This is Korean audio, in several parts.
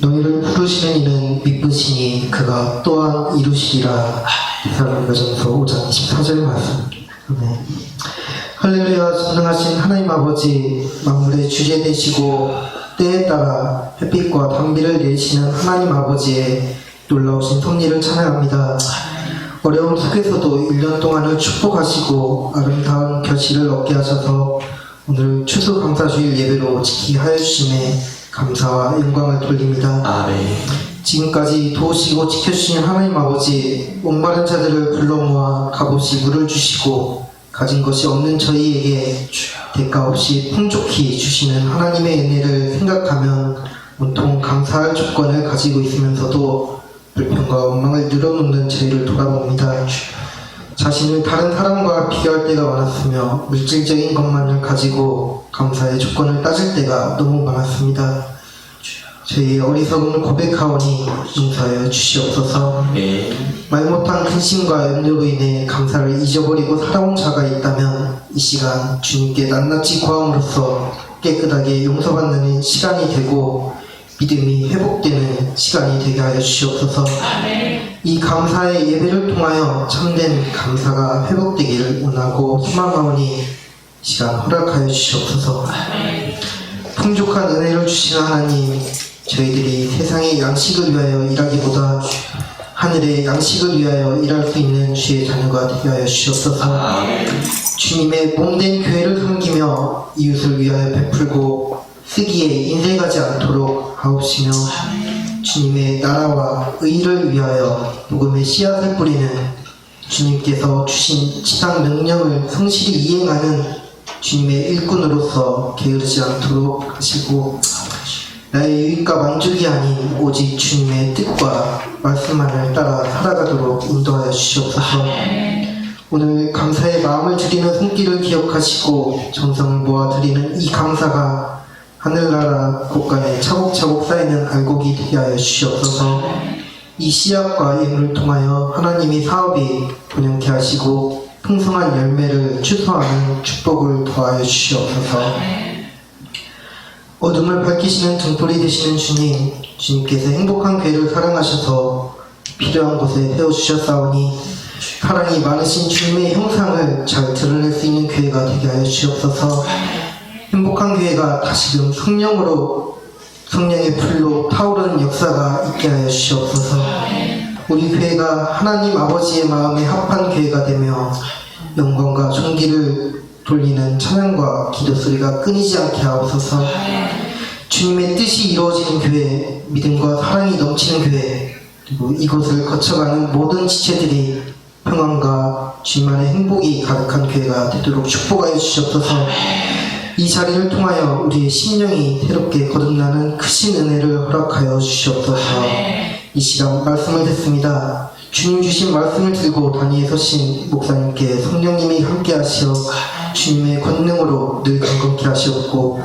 너희를 부르시는 이는 미쁘시니 그가 또한 이루시리라 사람가전서 5장 24절 말씀. 아멘. 할렐루야 전능하신 하나님 아버지 만물의 주제 되시고 때에 따라 햇빛과 단비를 내리시는 하나님 아버지의 놀라우신 섭리를 찬양합니다. 어려움 속에서도 1년 동안을 축복하시고 아름다운 결실을 얻게 하셔서 오늘 추수 감사주일 예배로 지키게 하여 주심에 감사와 영광을 돌립니다. 아멘. 지금까지 도우시고 지켜주신 하나님 아버지 목마른 자들을 불러 모아 값없이 물을 주시고 가진 것이 없는 저희에게 대가 없이 풍족히 주시는 하나님의 은혜를 생각하면 온통 감사할 조건을 가지고 있으면서도 불평과 원망을 늘어놓는 저희를 돌아봅니다. 자신을 다른 사람과 비교할 때가 많았으며 물질적인 것만을 가지고 감사의 조건을 따질 때가 너무 많았습니다. 저희의 어리석음을 고백하오니 용서하여 주시옵소서. 아멘. 말 못한 근심과 염려로 인해 감사를 잊어버리고 살아온 자가 있다면 이 시간 주님께 낱낱이 구함으로써 깨끗하게 용서받는 시간이 되고 믿음이 회복되는 시간이 되게 하여 주시옵소서. 이 감사의 예배를 통하여 참된 감사가 회복되기를 원하고 소망하오니 시간 허락하여 주시옵소서. 풍족한 은혜를 주시는 하나님 저희들이 세상의 양식을 위하여 일하기보다 하늘의 양식을 위하여 일할 수 있는 주의 자녀가 되게 하여 주시옵소서. 주님의 몸된 교회를 섬기며 이웃을 위하여 베풀고 쓰기에 인생하지 않도록 하옵시며 주님의 나라와 의를 위하여 복음의 씨앗을 뿌리는 주님께서 주신 지상 명령을 성실히 이행하는 주님의 일꾼으로서 게으르지 않도록 하시고 나의 유익과 만족이 아닌 오직 주님의 뜻과 말씀만을 따라 살아가도록 인도하여 주시옵소서. 오늘 감사의 마음을 드리는 손길을 기억하시고 정성을 모아 드리는 이 감사가 하늘나라 곳간에 차곡차곡 쌓이는 알곡이 되게 하여 주시옵소서. 이 씨앗과 예물을 통하여 하나님이 사업이 번영케 하시고 풍성한 열매를 추수하는 축복을 더하여 주시옵소서 어둠을 밝히시는 등불이 되시는 주님 주님께서 행복한 교회를 사랑하셔서 필요한 곳에 세워주셨사오니 사랑이 많으신 주님의 형상을 잘 드러낼 수 있는 교회가 되게 하여 주시옵소서. 행복한 교회가 다시금 성령으로 성령의 불로 타오르는 역사가 있게 하여 주시옵소서. 우리 교회가 하나님 아버지의 마음에 합한 교회가 되며 영광과 존귀를 돌리는 찬양과 기도 소리가 끊이지 않게 하옵소서. 주님의 뜻이 이루어지는 교회 믿음과 사랑이 넘치는 교회 그리고 이곳을 거쳐가는 모든 지체들이 평안과 주님만의 행복이 가득한 교회가 되도록 축복하여 주시옵소서. 이 자리를 통하여 우리의 심령이 새롭게 거듭나는 크신 은혜를 허락하여 주시옵소서. 이 시간 말씀을 듣습니다. 주님 주신 말씀을 들고 단위에 서신 목사님께 성령님이 함께 하시어 주님의 권능으로 늘 경건케 하시옵고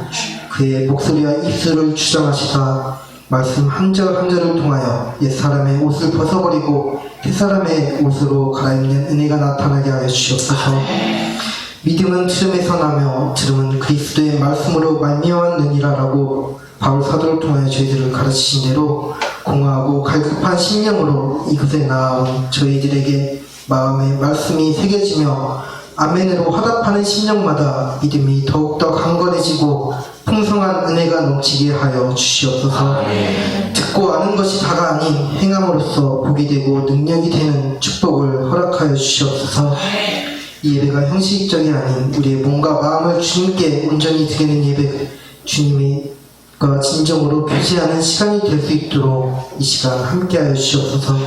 그의 목소리와 입술을 주장하시다 말씀 한 절 한 절을 통하여 옛사람의 옷을 벗어버리고 새사람의 옷으로 갈아입는 은혜가 나타나게 하여 주시옵소서. 믿음은 들음에서 나며 들음은 그리스도의 말씀으로 말미암았느니라라고 바울 사도를 통하여 저희들을 가르치신 대로 공허하고 갈급한 심령으로 이곳에 나아온 저희들에게 마음의 말씀이 새겨지며 아멘으로 화답하는 심령마다 믿음이 더욱더 강건해지고 풍성한 은혜가 넘치게 하여 주시옵소서. 듣고 아는 것이 다가 아닌 행함으로써 복이 되고 능력이 되는 축복을 허락하여 주시옵소서. 이 예배가 형식적이 아닌 우리의 몸과 마음을 주님께 온전히 드리는 예배 주님과 진정으로 교제하는 시간이 될 수 있도록 이 시간 함께하여 주시옵소서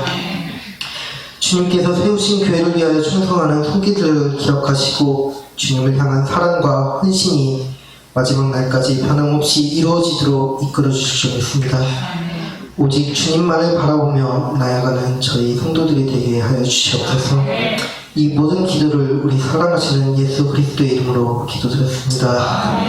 주님께서 세우신 교회를 위하여 충성하는 손길들을 기억하시고 주님을 향한 사랑과 헌신이 마지막 날까지 변함없이 이루어지도록 이끌어 주시겠습니다. 오직 주님만을 바라보며 나아가는 저희 성도들이 되게 하여 주시옵소서. 이 모든 기도를 우리 사랑하시는 예수 그리스도의 이름으로 기도드렸습니다.